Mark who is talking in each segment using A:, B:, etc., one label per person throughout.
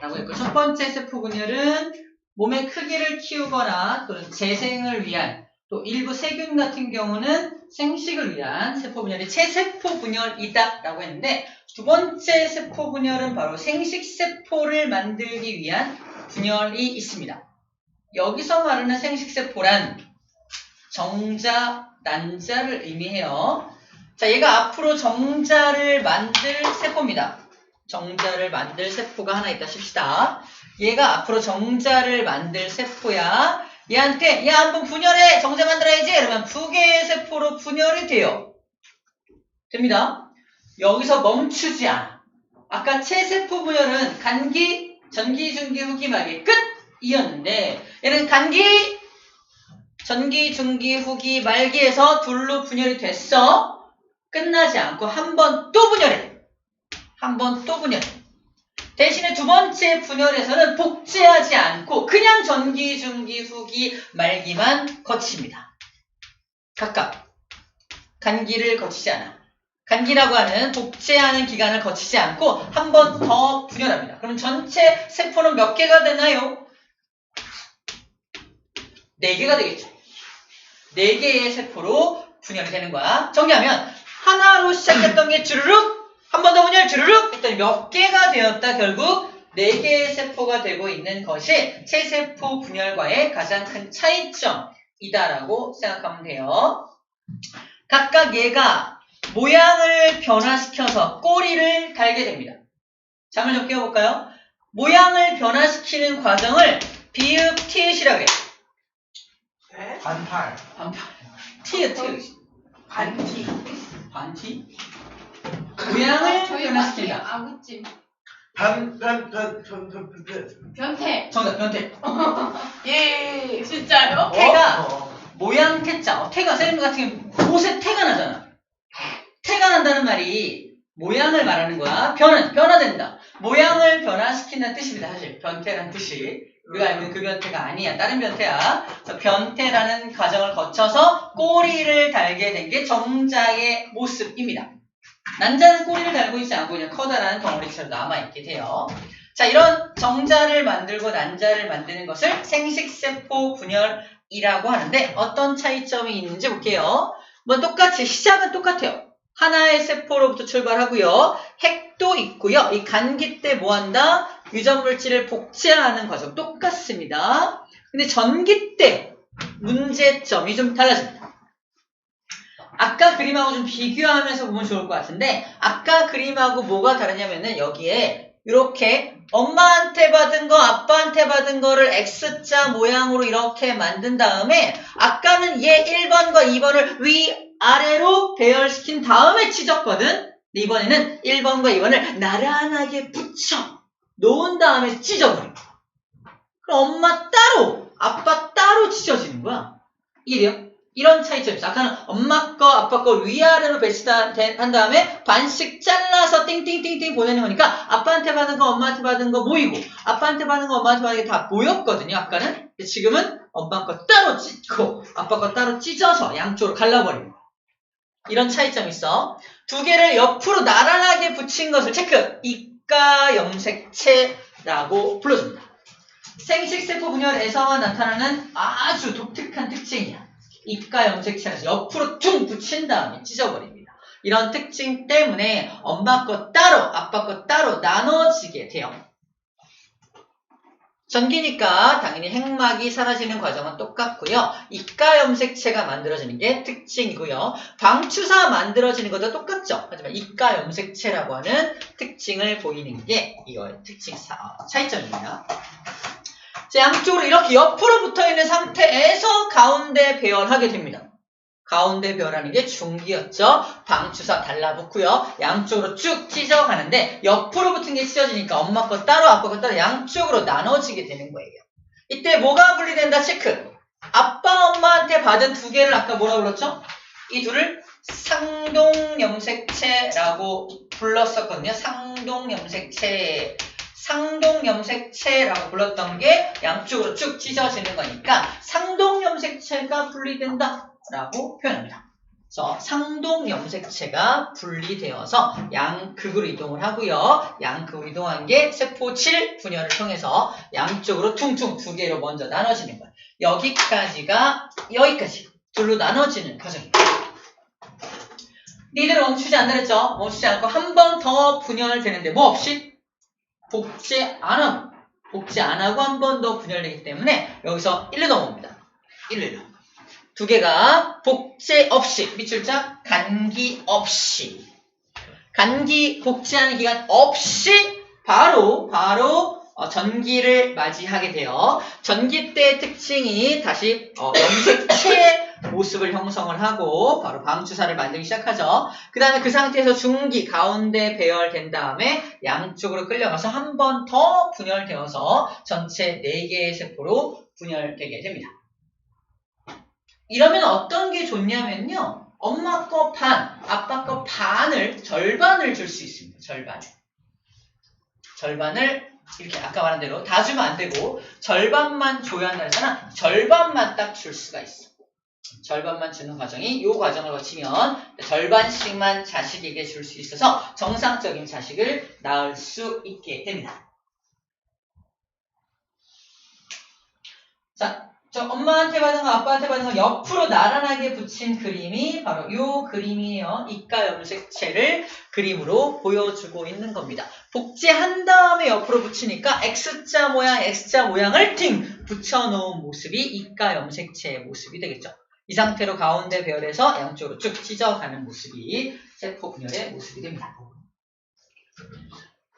A: 라고 했고 첫 번째 세포 분열은 몸의 크기를 키우거나 또는 재생을 위한 또 일부 세균 같은 경우는 생식을 위한 세포 분열이 체세포 분열이다 라고 했는데 두 번째 세포 분열은 바로 생식 세포를 만들기 위한 분열이 있습니다. 여기서 말하는 생식 세포란 정자, 난자를 의미해요. 자, 얘가 앞으로 정자를 만들 세포입니다. 정자를 만들 세포가 하나 있다 칩시다. 얘가 앞으로 정자를 만들 세포야. 얘한테 야 한번 분열해 정자 만들어야지 이러면 두 개의 세포로 분열이 돼요. 됩니다. 여기서 멈추지 않아. 아까 체세포 분열은 간기, 전기, 중기, 후기, 말기 끝 이었는데 얘는 간기, 전기, 중기, 후기, 말기에서 둘로 분열이 됐어. 끝나지 않고 한 번 또 분열해. 한번 또 분열해. 대신에 두 번째 분열에서는 복제하지 않고 그냥 전기, 중기, 후기, 말기만 거칩니다. 각각 간기를 거치지 않아. 간기라고 하는 복제하는 기간을 거치지 않고 한 번 더 분열합니다. 그럼 전체 세포는 몇 개가 되나요? 네 개가 되겠죠. 네 개의 세포로 분열이 되는 거야. 정리하면 하나로 시작했던 게 주르륵 한 번 더 분열 주르륵 했더니 몇 개가 되었다 결국 네 개의 세포가 되고 있는 것이 체세포 분열과의 가장 큰 차이점이다라고 생각하면 돼요. 각각 얘가 모양을 변화시켜서 꼬리를 달게 됩니다. 잠을 좀 깨워볼까요? 모양을 변화시키는 과정을 비읍 티읕이라고 해요.
B: 네?
C: 반팔.
A: 반팔. 티읕 티읕.
B: 반티.
A: 반티? 모양을.
D: 마치 아구찜.
C: 반, 반, 반, 반, 반, 반.
D: 변태.
A: 정답, 변태.
B: 예.
D: 진짜요?
A: 태가
C: 어,
A: 모양 태자. 어, 태가 쌤 같은 경우 옷에 태가 나잖아. 태가 난다는 말이 모양을 말하는 거야. 변은 변화된다. 모양을 변화시킨다는 뜻입니다. 사실 변태라는 뜻이 우리가 알고 있는 그 변태가 아니야. 다른 변태야. 그래서 변태라는 과정을 거쳐서 꼬리를 달게 된 게 정자의 모습입니다. 난자는 꼬리를 달고 있지 않고 그냥 커다란 덩어리처럼 남아있게 돼요. 자, 이런 정자를 만들고 난자를 만드는 것을 생식세포 분열이라고 하는데 어떤 차이점이 있는지 볼게요. 뭐 똑같이 시작은 똑같아요. 하나의 세포로부터 출발하고요. 핵도 있고요. 이 간기 때 뭐한다? 유전 물질을 복제하는 과정 똑같습니다. 근데 전기 때 문제점이 좀 달라집니다. 아까 그림하고 좀 비교하면서 보면 좋을 것 같은데 아까 그림하고 뭐가 다르냐면은 여기에 이렇게 엄마한테 받은 거 아빠한테 받은 거를 X자 모양으로 이렇게 만든 다음에 아까는 얘 1번과 2번을 위아래로 배열시킨 다음에 찢었거든 이번에는 1번과 2번을 나란하게 붙여 놓은 다음에 찢어버린 거야. 그럼 엄마 따로 아빠 따로 찢어지는 거야. 이래요 이런 차이점이 있어. 아까는 엄마 거, 아빠 거 위아래로 배치한 다음에 반씩 잘라서 띵띵띵띵 보내는 거니까 아빠한테 받은 거, 엄마한테 받은 거 모이고 아빠한테 받은 거, 엄마한테 받은 게 다 모였거든요. 아까는. 지금은 엄마 거 따로 찢고 아빠 거 따로 찢어서 양쪽으로 갈라버리는 거야. 이런 차이점이 있어. 두 개를 옆으로 나란하게 붙인 것을 체크. 이가 염색체라고 불러줍니다. 생식세포 분열에서만 나타나는 아주 독특한 특징이야. 입가 염색체에서 옆으로 퉁 붙인 다음에 찢어버립니다. 이런 특징 때문에 엄마 거 따로, 아빠 거 따로 나눠지게 돼요. 전기니까 당연히 핵막이 사라지는 과정은 똑같고요. 입가 염색체가 만들어지는 게 특징이고요. 방추사 만들어지는 것도 똑같죠. 하지만 입가 염색체라고 하는 특징을 보이는 게 이거의 특징 사- 차이점입니다. 자, 양쪽으로 이렇게 옆으로 붙어 있는 상태에서 가운데 배열하게 됩니다. 가운데 배열하는 게 중기였죠. 방추사 달라붙고요. 양쪽으로 쭉 찢어가는데 옆으로 붙은 게 찢어지니까 엄마 거 따로 아빠 거 따로 양쪽으로 나눠지게 되는 거예요. 이때 뭐가 분리된다 체크. 아빠 엄마한테 받은 두 개를 아까 뭐라 불렀죠? 이 둘을 상동염색체라고 불렀었거든요. 상동염색체. 상동염색체라고 불렀던 게 양쪽으로 쭉 찢어지는 거니까 상동염색체가 분리된다 라고 표현합니다. 그래서 상동 염색체가 분리되어서 양극으로 이동을 하고요. 양극으로 이동한 게 세포 7 분열을 통해서 양쪽으로 퉁퉁 두 개로 먼저 나눠지는 거예요. 여기까지가 여기까지 둘로 나눠지는 과정입니다. 니들 멈추지 않그랬죠 멈추지 않고 한 번 더 분열되는데 뭐 없이 복제 안 하고 복제 안 하고 한 번 더 분열되기 때문에 여기서 1로 넘어옵니다. 1로 1로. 두 개가 복제 없이 밑줄 자 간기 없이 간기 복제하는 기간 없이 바로 바로 어, 전기를 맞이하게 돼요. 전기 때의 특징이 다시 어, 염색체의 모습을 형성을 하고 바로 방주사를 만들기 시작하죠. 그 다음에 그 상태에서 중기 가운데 배열된 다음에 양쪽으로 끌려가서 한 번 더 분열되어서 전체 4개의 세포로 분열되게 됩니다. 이러면 어떤 게 좋냐면요. 엄마 거 반, 아빠 거 반을 절반을 줄 수 있습니다. 절반을. 절반을 이렇게 아까 말한 대로 다 주면 안 되고 절반만 줘야 한다 했잖아. 절반만 딱 줄 수가 있어. 절반만 주는 과정이 이 과정을 거치면 절반씩만 자식에게 줄 수 있어서 정상적인 자식을 낳을 수 있게 됩니다. 자, 저 엄마한테 받은 거, 아빠한테 받은 거 옆으로 나란하게 붙인 그림이 바로 이 그림이에요. 이가 염색체를 그림으로 보여주고 있는 겁니다. 복제한 다음에 옆으로 붙이니까 X자 모양, X자 모양을 팅 붙여놓은 모습이 이가 염색체의 모습이 되겠죠. 이 상태로 가운데 배열해서 양쪽으로 쭉 찢어가는 모습이 세포 분열의 모습이 됩니다.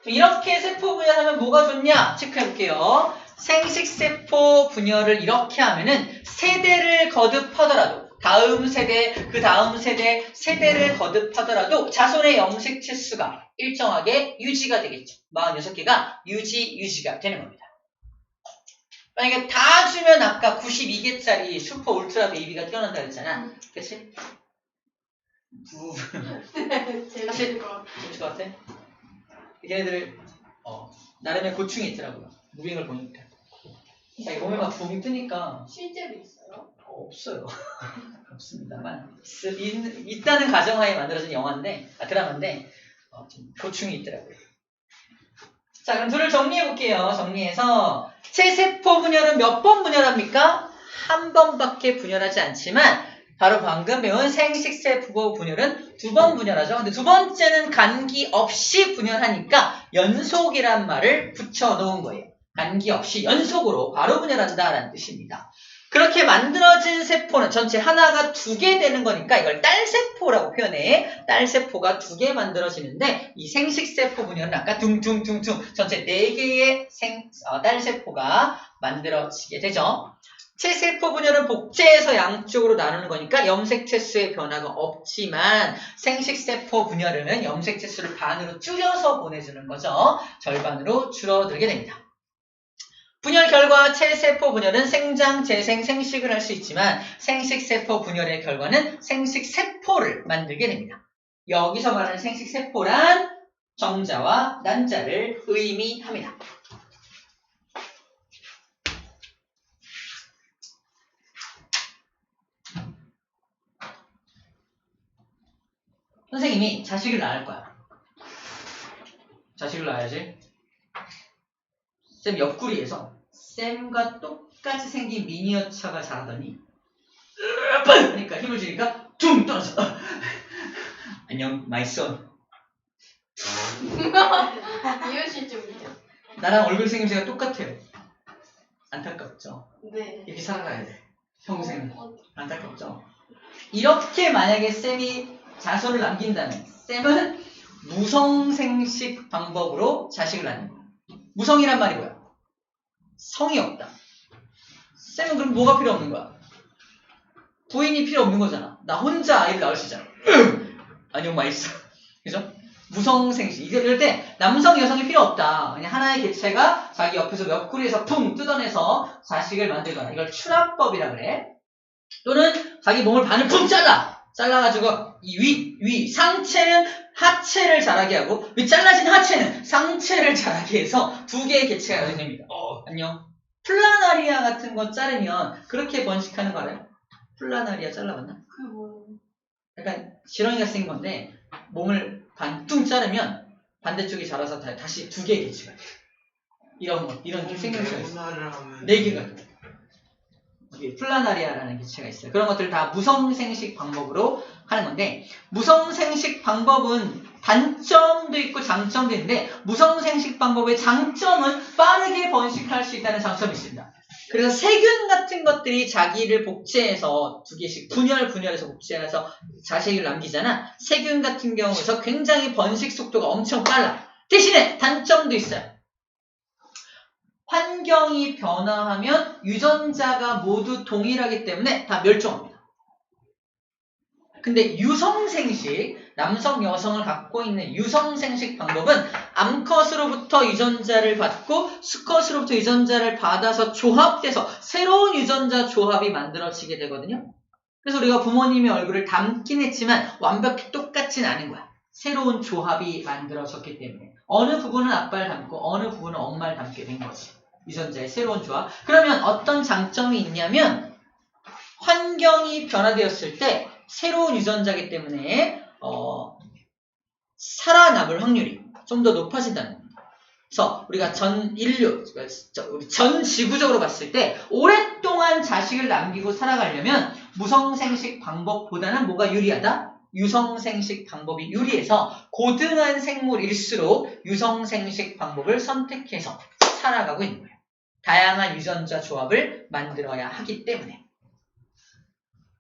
A: 이렇게 세포 분열하면 뭐가 좋냐? 체크해볼게요. 생식세포 분열을 이렇게 하면은 세대를 거듭하더라도 다음 세대, 그 다음 세대, 세대를 거듭하더라도 자손의 염색체 수가 일정하게 유지가 되겠죠. 46개가 유지, 유지가 되는 겁니다. 만약에 다 주면 아까 92개짜리 슈퍼 울트라 베이비가 뛰어난다 그랬잖아. 그치? 부,
B: 같아.
A: 재밌을 것 같아? 얘네들, 어, 나름의 고충이 있더라고요. 무빙을 보니까. 자기 몸에 막 붕이 뜨니까
B: 실제로 있어요?
A: 어, 없어요. 없습니다만 있, 있, 있다는 가정하에 만들어진 영화인데 아, 드라마인데 어, 좀 고충이 있더라고요. 자 그럼 둘을 정리해 볼게요. 정리해서 체세포 분열은 몇 번 분열합니까? 한 번밖에 분열하지 않지만 바로 방금 배운 생식세포 분열은 두 번 분열하죠. 근데 두 번째는 간기 없이 분열하니까 연속이란 말을 붙여 놓은 거예요. 간기 없이 연속으로 바로 분열한다라는 뜻입니다. 그렇게 만들어진 세포는 전체 하나가 두 개 되는 거니까 이걸 딸세포라고 표현해. 딸세포가 두 개 만들어지는데 이 생식세포 분열은 아까 둥둥둥둥 전체 네 개의 생, 어, 딸세포가 만들어지게 되죠. 체세포 분열은 복제해서 양쪽으로 나누는 거니까 염색체 수의 변화가 없지만 생식세포 분열은 염색체 수를 반으로 줄여서 보내주는 거죠. 절반으로 줄어들게 됩니다. 분열 결과 체세포 분열은 생장, 재생, 생식을 할 수 있지만 생식세포 분열의 결과는 생식세포를 만들게 됩니다. 여기서 말하는 생식세포란 정자와 난자를 의미합니다. 선생님이 자식을 낳을 거야. 자식을 낳아야지. 쌤 옆구리에서 쌤과 똑같이 생긴 미니어처가 자라더니 그러니까 힘을 주니까 둥 떨어져. 안녕 마이 선.
B: 이효실 좀 있죠.
A: 나랑 얼굴 생김새가 똑같아요. 안타깝죠.
B: 네.
A: 이렇게 살아가야 돼. 평생.
B: 어,
A: 안타깝죠. 이렇게 만약에 쌤이 자손을 남긴다면 쌤은 무성생식 방법으로 자식을 낳는 거야. 무성이란 말이 뭐야? 성이 없다. 쌤은 그럼 뭐가 필요 없는 거야? 부인이 필요 없는 거잖아. 나 혼자 아이를 낳을 수 있잖아. 안녕 맛있어. 그죠? 무성생식. 이럴 때 남성, 여성이 필요 없다. 그냥 하나의 개체가 자기 옆에서 옆구리에서 퉁 뜯어내서 자식을 만들거나 이걸 출합법이라 그래. 또는 자기 몸을 반을 퉁 잘라. 잘라가지고 이 위, 위, 상체는 하체를 자라게 하고 위 잘라진 하체는 상체를 자라게 해서 두 개의 개체가 연결됩니다. 어, 안녕. 플라나리아 같은 거 자르면 그렇게 번식하는 거 알아요? 플라나리아 잘라봤나?
B: 그 뭐.
A: 약간 지렁이가 생긴 건데 몸을 반뚱 자르면 반대쪽이 자라서 다- 다시 두 개의 개체가 돼요. 이런 거, 이런 생명체가 있어요.
C: 배운말을 하면
A: 네 개가 플라나리아라는 개체가 있어요. 그런 것들 다 무성생식 방법으로 하는 건데 무성생식 방법은 단점도 있고 장점도 있는데 무성생식 방법의 장점은 빠르게 번식할 수 있다는 장점이 있습니다. 그래서 세균 같은 것들이 자기를 복제해서 두 개씩 분열 분열해서 복제해서 자식을 남기잖아. 세균 같은 경우에서 굉장히 번식 속도가 엄청 빨라. 대신에 단점도 있어요. 환경이 변화하면 유전자가 모두 동일하기 때문에 다 멸종합니다. 근데 유성생식, 남성, 여성을 갖고 있는 유성생식 방법은 암컷으로부터 유전자를 받고 수컷으로부터 유전자를 받아서 조합돼서 새로운 유전자 조합이 만들어지게 되거든요. 그래서 우리가 부모님의 얼굴을 닮긴 했지만 완벽히 똑같진 않은 거야. 새로운 조합이 만들어졌기 때문에 어느 부분은 아빠를 닮고 어느 부분은 엄마를 닮게 된 거지. 유전자의 새로운 조합. 그러면 어떤 장점이 있냐면 환경이 변화되었을 때 새로운 유전자이기 때문에 어, 살아남을 확률이 좀 더 높아진다는 겁니다. 그래서 우리가 전 인류, 전 지구적으로 봤을 때 오랫동안 자식을 남기고 살아가려면 무성생식 방법보다는 뭐가 유리하다? 유성생식 방법이 유리해서 고등한 생물일수록 유성생식 방법을 선택해서 살아가고 있는 거예요. 다양한 유전자 조합을 만들어야 하기 때문에.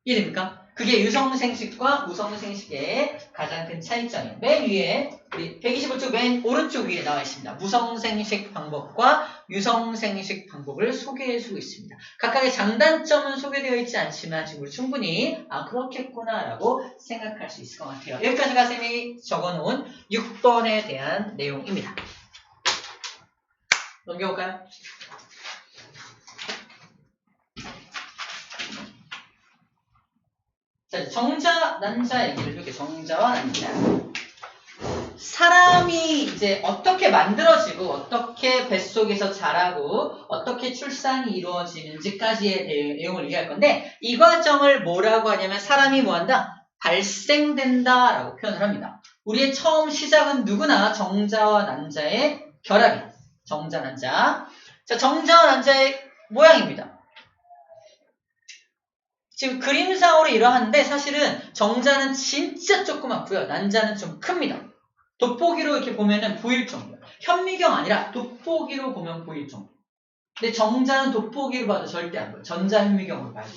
A: 이해됩니까? 그게 유성생식과 무성생식의 가장 큰 차이점이에요. 맨 위에 우리 125쪽 맨 오른쪽 위에 나와 있습니다. 무성생식 방법과 유성생식 방법을 소개해주고 있습니다. 각각의 장단점은 소개되어 있지 않지만 지금 우리 충분히 아 그렇겠구나라고 생각할 수 있을 것 같아요. 여기까지가 쌤이 적어놓은 6번에 대한 내용입니다. 넘겨볼까요? 자, 정자, 난자 얘기를 이렇게 정자와 난자. 사람이 이제 어떻게 만들어지고 어떻게 뱃속에서 자라고 어떻게 출산이 이루어지는지까지의 대- 내용을 얘기할 건데 이 과정을 뭐라고 하냐면 사람이 뭐한다? 발생된다 라고 표현을 합니다. 우리의 처음 시작은 누구나 정자와 난자의 결합이에요. 정자, 난자. 자, 정자와 난자의 모양입니다. 지금 그림상으로 이러한데 사실은 정자는 진짜 조그맣고요. 난자는 좀 큽니다. 돋보기로 이렇게 보면은 보일 정도. 현미경 아니라 돋보기로 보면 보일 정도. 근데 정자는 돋보기로 봐도 절대 안 보여요. 전자 현미경으로 봐야 돼요.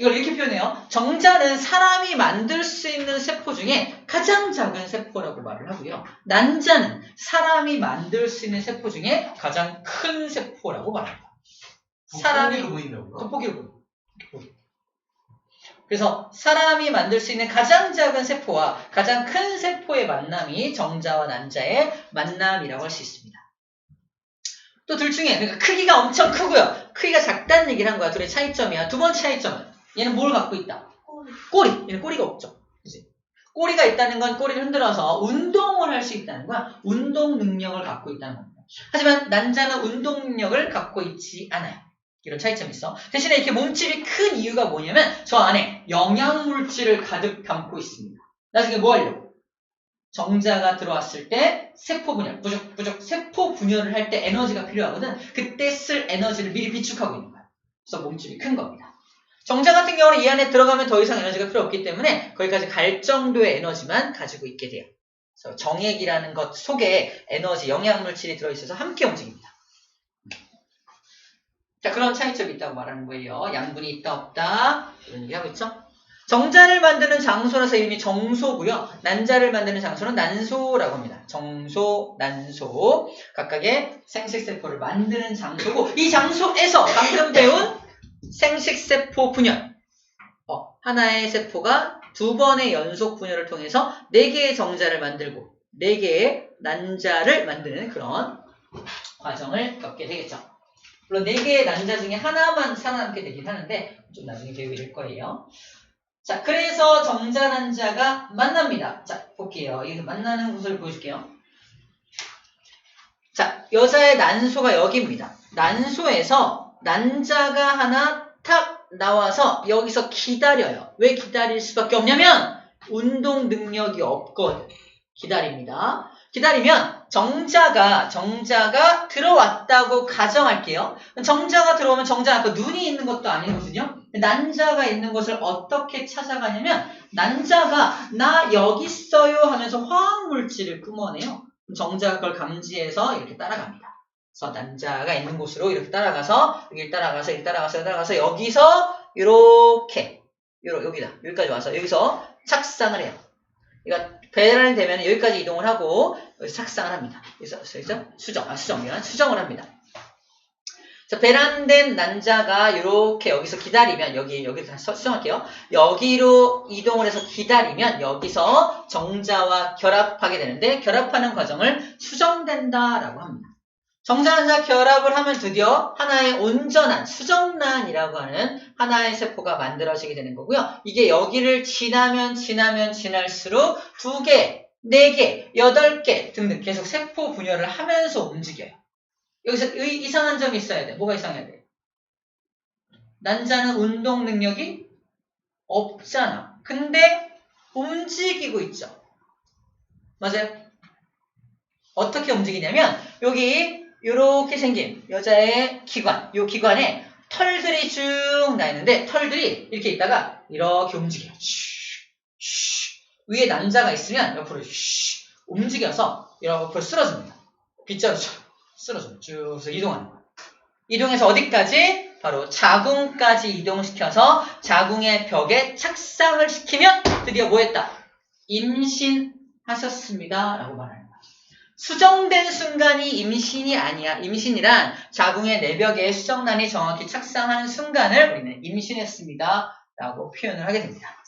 A: 이걸 이렇게 표현해요. 정자는 사람이 만들 수 있는 세포 중에 가장 작은 세포라고 말을 하고요. 난자는 사람이 만들 수 있는 세포 중에 가장 큰 세포라고 말합니다. 사람이
C: 돋보기로 보인다고요?
A: 돋보기로. 그래서 사람이 만들 수 있는 가장 작은 세포와 가장 큰 세포의 만남이 정자와 난자의 만남이라고 할 수 있습니다. 또 둘 중에 그러니까 크기가 엄청 크고요. 크기가 작다는 얘기를 한 거야. 둘의 차이점이야. 두 번째 차이점은 얘는 뭘 갖고 있다? 꼬리. 얘는 꼬리가 없죠. 그지? 꼬리가 있다는 건 꼬리를 흔들어서 운동을 할 수 있다는 거야. 운동 능력을 갖고 있다는 겁니다. 하지만 난자는 운동 능력을 갖고 있지 않아요. 이런 차이점이 있어. 대신에 이렇게 몸집이 큰 이유가 뭐냐면 저 안에 영양물질을 가득 담고 있습니다. 나중에 뭐 하려고? 정자가 들어왔을 때 세포 분열, 부족부족 세포 분열을 할 때 에너지가 필요하거든. 그때 쓸 에너지를 미리 비축하고 있는 거야. 그래서 몸집이 큰 겁니다. 정자 같은 경우는 이 안에 들어가면 더 이상 에너지가 필요 없기 때문에 거기까지 갈 정도의 에너지만 가지고 있게 돼요. 그래서 정액이라는 것 속에 에너지, 영양물질이 들어있어서 함께 움직입니다. 자, 그런 차이점이 있다고 말하는 거예요. 양분이 있다, 없다. 이런 얘기 하고 있죠? 정자를 만드는 장소라서 이름이 정소고요. 난자를 만드는 장소는 난소라고 합니다. 정소, 난소. 각각의 생식세포를 만드는 장소고, 이 장소에서 방금 배운 생식세포 분열. 어, 하나의 세포가 두 번의 연속 분열을 통해서 네 개의 정자를 만들고, 네 개의 난자를 만드는 그런 과정을 겪게 되겠죠. 물론 네 개의 난자 중에 하나만 살아남게 되긴 하는데 좀 나중에 배우게 될 거예요. 자, 그래서 정자 난자가 만납니다. 자, 볼게요. 여기서 만나는 구슬을 보여줄게요. 자, 여자의 난소가 여기입니다. 난소에서 난자가 하나 탁 나와서 여기서 기다려요. 왜 기다릴 수밖에 없냐면 운동 능력이 없거든. 기다립니다. 기다리면 정자가 정자가 들어왔다고 가정할게요. 정자가 들어오면 정자 아까 눈이 있는 것도 아니거든요. 난자가 있는 것을 어떻게 찾아가냐면 난자가 나 여기 있어요 하면서 화학 물질을 뿜어내요. 정자가 그걸 감지해서 이렇게 따라갑니다. 그래서 난자가 있는 곳으로 이렇게 따라가서 여기 따라가서 여기 따라가서 여기 따라가서 여기서 이렇게 요러 여기다 여기까지 와서 여기서 착상을 해요. 그러니까 배란이 되면 여기까지 이동을 하고 착상을 합니다. 그래서 수정, 아 수정이야 수정을 합니다. 자, 배란된 난자가 이렇게 여기서 기다리면 여기 여기 다시 서- 수정할게요. 여기로 이동을 해서 기다리면 여기서 정자와 결합하게 되는데 결합하는 과정을 수정된다라고 합니다. 정자난자 결합을 하면 드디어 하나의 온전한 수정란이라고 하는 하나의 세포가 만들어지게 되는 거고요. 이게 여기를 지나면 지나면 지날수록 두 개, 네 개, 여덟 개 등등 계속 세포 분열을 하면서 움직여요. 여기서 의- 이상한 점이 있어야 돼. 뭐가 이상해야 돼? 난자는 운동 능력이 없잖아. 근데 움직이고 있죠. 맞아요? 어떻게 움직이냐면 여기 이렇게 생긴 여자의 기관, 이 기관에 털들이 쭉 나 있는데 털들이 이렇게 있다가 이렇게 움직여요. 위에 난자가 있으면 옆으로 슈, 움직여서 이렇게 쓰러집니다. 빗자루처럼 쓰러져요. 쭉 이동하는 거예요. 이동해서 어디까지? 바로 자궁까지 이동시켜서 자궁의 벽에 착상을 시키면 드디어 뭐 했다? 임신하셨습니다. 라고 거예요. 수정된 순간이 임신이 아니야. 임신이란 자궁의 내벽에 수정란이 정확히 착상하는 순간을 우리는 임신했습니다. 라고 표현을 하게 됩니다.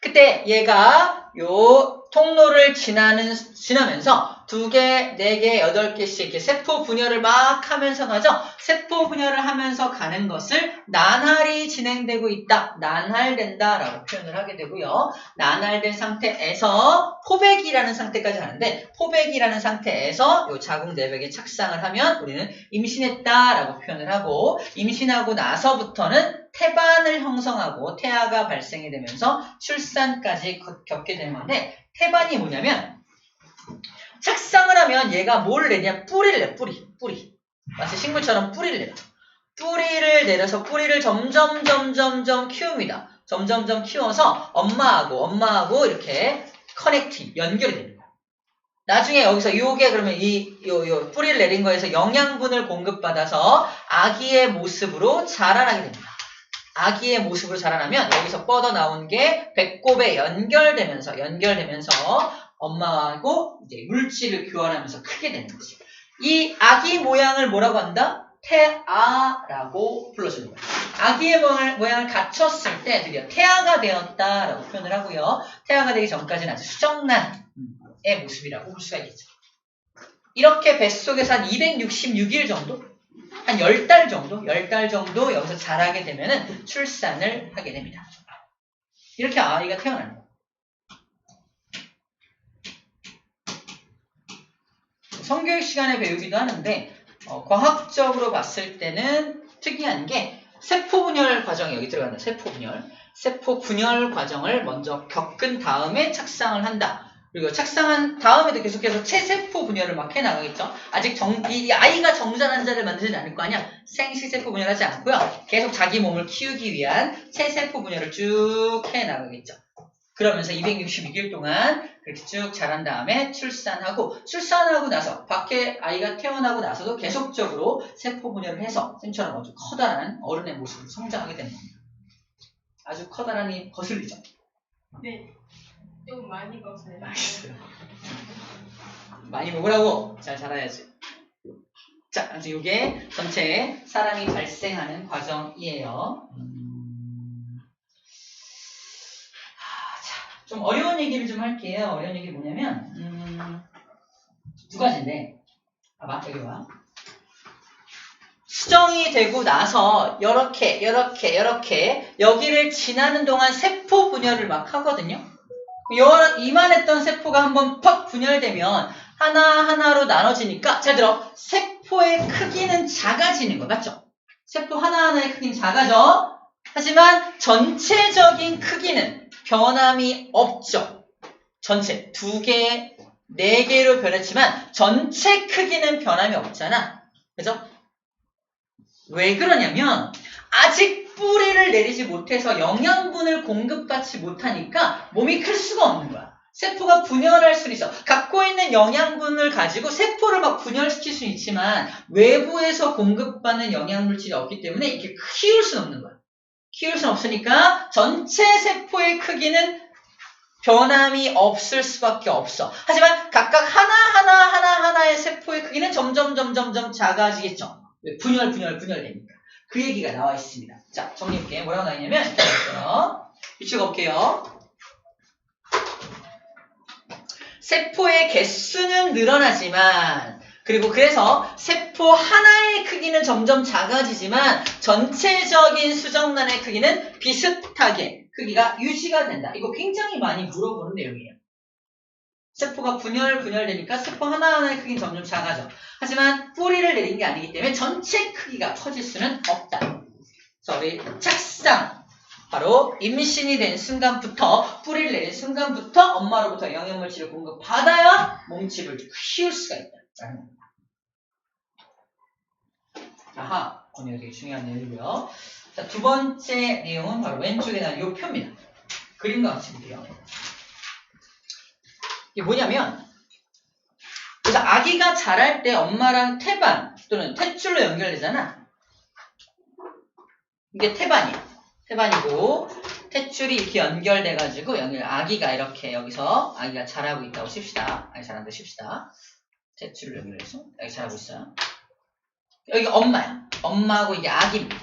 A: 그때 얘가 요 통로를 지나는, 지나면서 두 개, 네 개, 여덟 개씩 이렇게 세포 분열을 막 하면서 가죠. 세포 분열을 하면서 가는 것을 난할이 진행되고 있다. 난할된다. 라고 표현을 하게 되고요. 난할된 상태에서 포백이라는 상태까지 가는데 포백이라는 상태에서 요 자궁 내벽에 착상을 하면 우리는 임신했다라고 표현을 하고 임신하고 나서부터는 태반을 형성하고 태아가 발생이 되면서 출산까지 거- 겪게 되는 건데 태반이 뭐냐면 착상을 하면 얘가 뭘 내냐 뿌리를 내 뿌리 뿌리 마치 식물처럼 뿌리를 내요 뿌리를 내려서 뿌리를 점점 점점 점 키웁니다 점점 점 키워서 엄마하고 엄마하고 이렇게 커넥팅 연결이 됩니다. 나중에 여기서 요게 그러면 이 요 요 뿌리를 내린 거에서 영양분을 공급받아서 아기의 모습으로 자라나게 됩니다. 아기의 모습으로 자라나면 여기서 뻗어 나온 게 배꼽에 연결되면서 연결되면서 엄마하고 이제 물질을 교환하면서 크게 되는 거지. 이 아기 모양을 뭐라고 한다? 태아라고 불러주는 거예요. 아기의 모양을, 모양을 갖췄을 때 드디어 태아가 되었다라고 표현을 하고요. 태아가 되기 전까지는 아주 수정란의 모습이라고 볼 수가 있겠죠. 이렇게 뱃속에서 한 266일 정도? 한 10달 정도? 10달 정도 여기서 자라게 되면 출산을 하게 됩니다. 이렇게 아이가 거예요. 성교육 시간에 배우기도 하는데 어, 과학적으로 봤을 때는 특이한 게 세포 분열 과정이 여기 들어간다. 세포 분열. 세포 분열 과정을 먼저 겪은 다음에 착상을 한다. 그리고 착상한 다음에도 계속해서 체세포 분열을 막 해나가겠죠. 아직 정, 이 아이가 정자난자를 만들지 않을 거 아니야. 생시세포 분열하지 않고요. 계속 자기 몸을 키우기 위한 체세포 분열을 쭉 해나가겠죠. 그러면서 266일 동안 그렇게 쭉 자란 다음에 출산하고 출산하고 나서 밖에 아이가 태어나고 나서도 계속적으로 세포 분열을 해서 쌤처럼 아주 커다란 어른의 모습으로 성장하게 되는 겁니다. 아주 커다란 이 거슬리죠.
B: 네. 좀 많이 거슬려요.
A: 맛있어요. 많이 먹으라고 잘 자라야지. 자, 아무튼 이게 전체 사람이 발생하는 과정이에요. 음. 아, 자, 좀 어려운 얘기를 좀 할게요. 어려운 얘기 뭐냐면 음, 두 가지인데, 봐봐 여기 봐. 수정이 되고 나서 이렇게 이렇게 이렇게 여기를 지나는 동안 세포 분열을 막 하거든요. 요- 이만했던 세포가 한번 퍽 분열되면 하나하나로 나눠지니까 잘 들어 세포의 크기는 작아지는 거 맞죠? 세포 하나하나의 크기는 작아져. 하지만 전체적인 크기는 변함이 없죠. 전체 두 개, 네 개로 변했지만 전체 크기는 변함이 없잖아. 그죠? 왜 그러냐면 아직 뿌리를 내리지 못해서 영양분을 공급받지 못하니까 몸이 클 수가 없는 거야. 세포가 분열할 수는 있어. 갖고 있는 영양분을 가지고 세포를 막 분열시킬 수는 있지만 외부에서 공급받는 영양 물질이 없기 때문에 이렇게 키울 수는 없는 거야. 키울 수는 없으니까 전체 세포의 크기는 변함이 없을 수밖에 없어. 하지만 각각 하나하나 하나하나의 세포의 크기는 점점 점점 점 작아지겠죠. 왜? 분열 분열 분열되니까. 그 얘기가 나와 있습니다. 자, 정리해볼게요. 뭐라고 나와 있냐면. 비추가 볼게요. 세포의 개수는 늘어나지만 그리고 그래서 세포 하나의 크기는 점점 작아지지만 전체적인 수정란의 크기는 비슷하게 크기가 유지가 된다. 이거 굉장히 많이 물어보는 내용이에요. 세포가 분열 분열되니까 세포 하나하나의 크기는 점점 작아져. 하지만 뿌리를 내린 게 아니기 때문에 전체 크기가 커질 수는 없다. 그래서 우리 착상 바로 임신이 된 순간부터 뿌리를 내린 순간부터 엄마로부터 영양물질을 공급받아야 몸집을 키울 수가 있다 아하, 오늘 되게 중요한 내용이고요. 자, 두 번째 내용은 바로 왼쪽에 나온 이 표입니다. 그림과 같이 볼게요. 이게 뭐냐면 그래서 아기가 자랄 때 엄마랑 태반 또는 탯줄로 연결되잖아. 이게 태반이야. 태반이고 탯줄이 이렇게 연결돼가지고 연결 아기가 이렇게 여기서 아기가 자라고 있다고 칩시다. 아기 자란다 칩시다. 탯줄을 연결해서 아기 자라고 있어요. 여기 엄마야. 엄마하고 이게 아기입니다.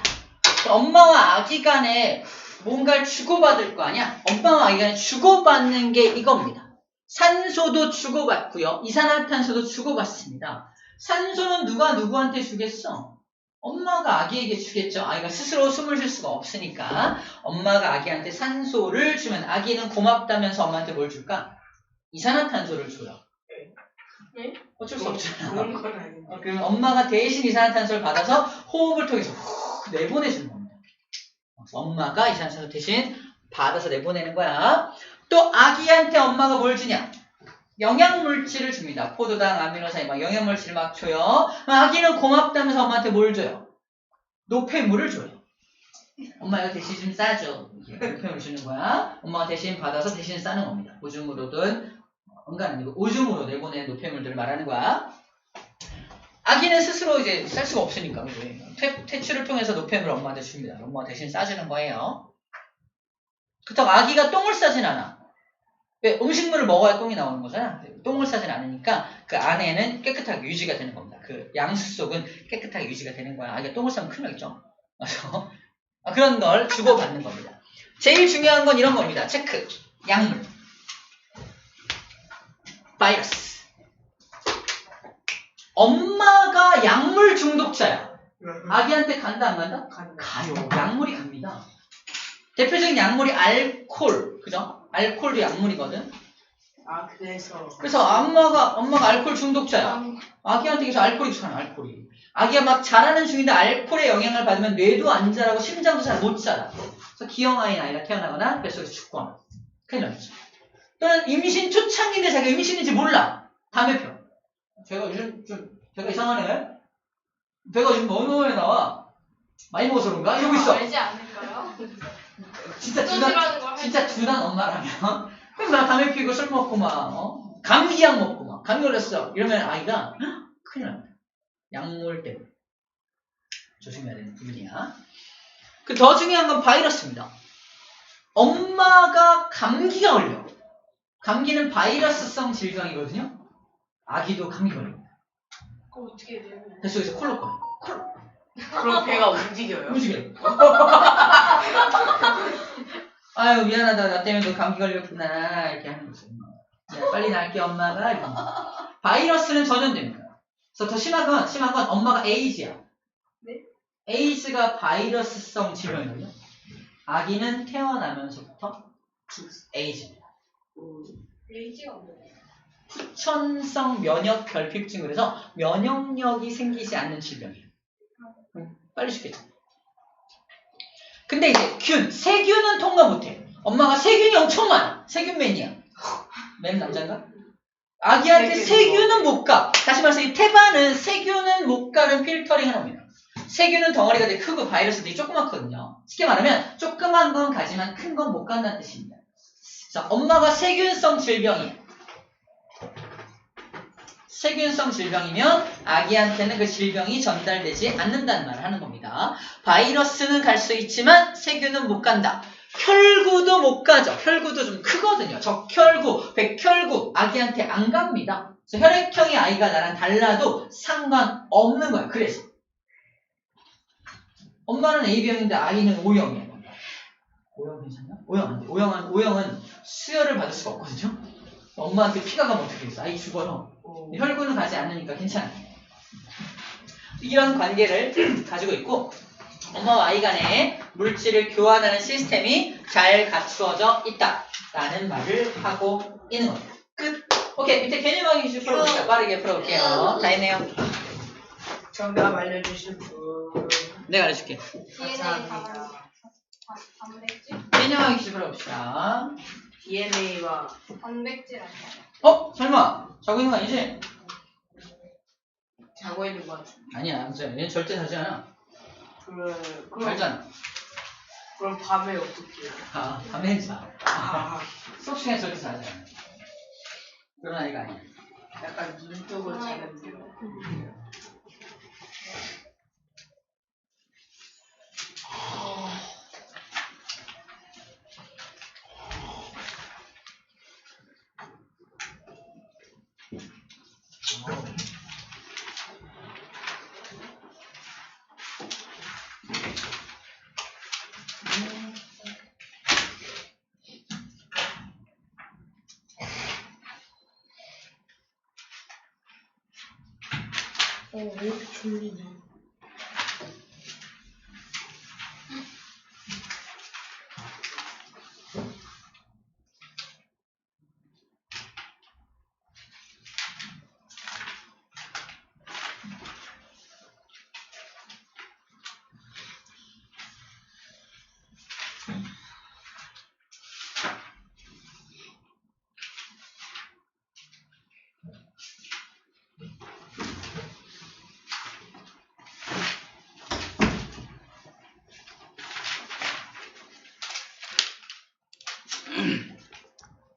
A: 엄마와 아기 간에 뭔가를 주고받을 거 아니야? 엄마와 아기 간에 주고받는 게 이겁니다. 산소도 주고받고요. 이산화탄소도 주고받습니다. 산소는 누가 누구한테 주겠어? 엄마가 아기에게 주겠죠. 아이가 스스로 숨을 쉴 수가 없으니까 엄마가 아기한테 산소를 주면 아기는 고맙다면서 엄마한테 뭘 줄까? 이산화탄소를 줘요.
B: 네?
A: 어쩔 수 없잖아.
C: 그런 건 아닌데.
A: 어, 그러면 엄마가 대신 이산화탄소를 받아서 호흡을 통해서 후 내보내주는 겁니다. 그래서 엄마가 이산화탄소 대신 받아서 내보내는 거야. 또 아기한테 엄마가 뭘 주냐? 영양물질을 줍니다. 포도당, 아미노산, 막 영양물질을 막 줘요. 아기는 고맙다면서 엄마한테 뭘 줘요? 노폐물을 줘요. 엄마 이거 대신 좀 싸줘. 노폐물을 주는 거야. 엄마가 대신 받아서 대신 싸는 겁니다. 오줌으로든 응가는 아니고 오줌으로 내보내는 노폐물들을 말하는 거야. 아기는 스스로 이제 쌀 수가 없으니까? 퇴, 퇴출을 통해서 노폐물을 엄마한테 줍니다. 엄마가 대신 싸주는 거예요. 그렇다고 아기가 똥을 싸진 않아. 왜? 음식물을 먹어야 똥이 나오는 거잖아. 똥을 싸진 않으니까 그 안에는 깨끗하게 유지가 되는 겁니다. 그 양수 속은 깨끗하게 유지가 되는 거야. 아기가 똥을 싸면 큰일 나겠죠? 그래서 아, 그런 걸 주고받는 겁니다. 제일 중요한 건 이런 겁니다. 체크. 약물. 바이러스. 엄마가 약물 중독자야. 아기한테 간다 안 간다? 가요. 약물이 갑니다. 대표적인 약물이 알콜, 그죠? 알콜도 약물이거든.
C: 아 그래서
A: 그래서 엄마가 엄마가 알콜 중독자야. 아기한테 계속 알콜이 좋잖아, 알콜이. 아기가 막 자라는 중인데 알콜의 영향을 받으면 뇌도 안 자라고 심장도 잘 못 자라. 그래서 기형아인 아이가 태어나거나 뱃속에서 죽거나. 큰일 나죠. 또는 임신 초창기인데 자기가 임신인지 몰라. 담배표. 제가 요즘 좀 제가 이상하네. 배가 지금 너무 많이 나와. 많이 먹어서 그런가? 이러고 있어.
B: 알지 않을까요?
A: 진짜
B: 걸
A: 진짜. 두단 엄마라면 그럼 나 담배 피우고 술 먹고 막 어? 감기약 먹고 막 감기 걸렸어 이러면 아이가 헉, 큰일 납니다 약물 때문에 조심해야 되는 부분이야 그 더 중요한 건 바이러스입니다 엄마가 감기가 걸려 감기는 바이러스성 질병이거든요. 아기도 감기 걸립니다.
B: 그거 어떻게 해야 돼요?
A: 뱃속에서 콜록 거려 콜록
C: 그럼 배가 움직여요.
A: 움직여 아유 미안하다. 나 때문에 너 감기 걸렸구나. 이렇게 하는 거죠. 야, 빨리 날게 엄마가. 이런 거. 바이러스는 전염됩니다. 그래서 더 심한 건 심한 건 엄마가 에이즈야.
B: 네?
A: 에이즈가 바이러스성 질병이거든요. 아기는 태어나면서부터 에이즈입니다? 후천성 면역 결핍증 그래서 면역력이 생기지 않는 질병이에요 음, 빨리 죽겠죠 근데 이제 균, 세균은 통과 못해. 엄마가 세균이 엄청 많아. 세균맨이야. 맨 남자인가? 아기한테
C: 세균.
A: 세균은 못 가. 다시 말해서 이 태반은 세균은 못 가는 필터링 하나입니다. 세균은 덩어리가 되게 크고 바이러스들이 조그맣거든요. 쉽게 말하면 조그만 건 가지만 큰 건 못 간다는 뜻입니다. 자, 엄마가 세균성 질병이에요. 세균성 질병이면 아기한테는 그 질병이 전달되지 않는다는 말을 하는 겁니다. 바이러스는 갈 수 있지만 세균은 못 간다. 혈구도 못 가죠. 혈구도 좀 크거든요. 적혈구, 백혈구 아기한테 안 갑니다. 그래서 혈액형이 아이가 나랑 달라도 상관없는 거예요. 그래서 엄마는 AB형인데 아이는 O형이에요. O형 괜찮나? O형 안 돼. O형은, O형은 수혈을 받을 수가 없거든요. 엄마한테 피가 가면 어떻게 했어? 아이 죽어요.
C: 어.
A: 혈구는 가지 않으니까 괜찮아요. 이런 관계를 가지고 있고 엄마와 아이 간에 물질을 교환하는 시스템이 잘 갖추어져 있다라는 말을 하고 있는 겁니다. 끝. 오케이 밑에 개념하기 좀 풀어볼게요. 빠르게 풀어볼게요. 다 했네요.
C: 정답 알려주실 분.
A: 내가 알려줄게.
C: 감사합니다.
B: 단백질?
A: 개념하기 좀 풀어봅시다.
C: DNA와
B: 단백질 아니야?
A: 어? 설마 자고 있는 거 아니지?
C: 자고 있는 것 같은데.
A: 아니야. 진짜 얘는 절대 자지 않아.
C: 그럼, 그럼,
A: 알잖아.
C: 그럼 밤에 어떻게 해요?
A: 아, 밤에 자.
C: 아,
A: 수업 시간에 절대 자지 않아. 그런 아이가 아니야.
C: 약간 눈 뜨고 자는데 어, 왜 이렇게 졸리냐.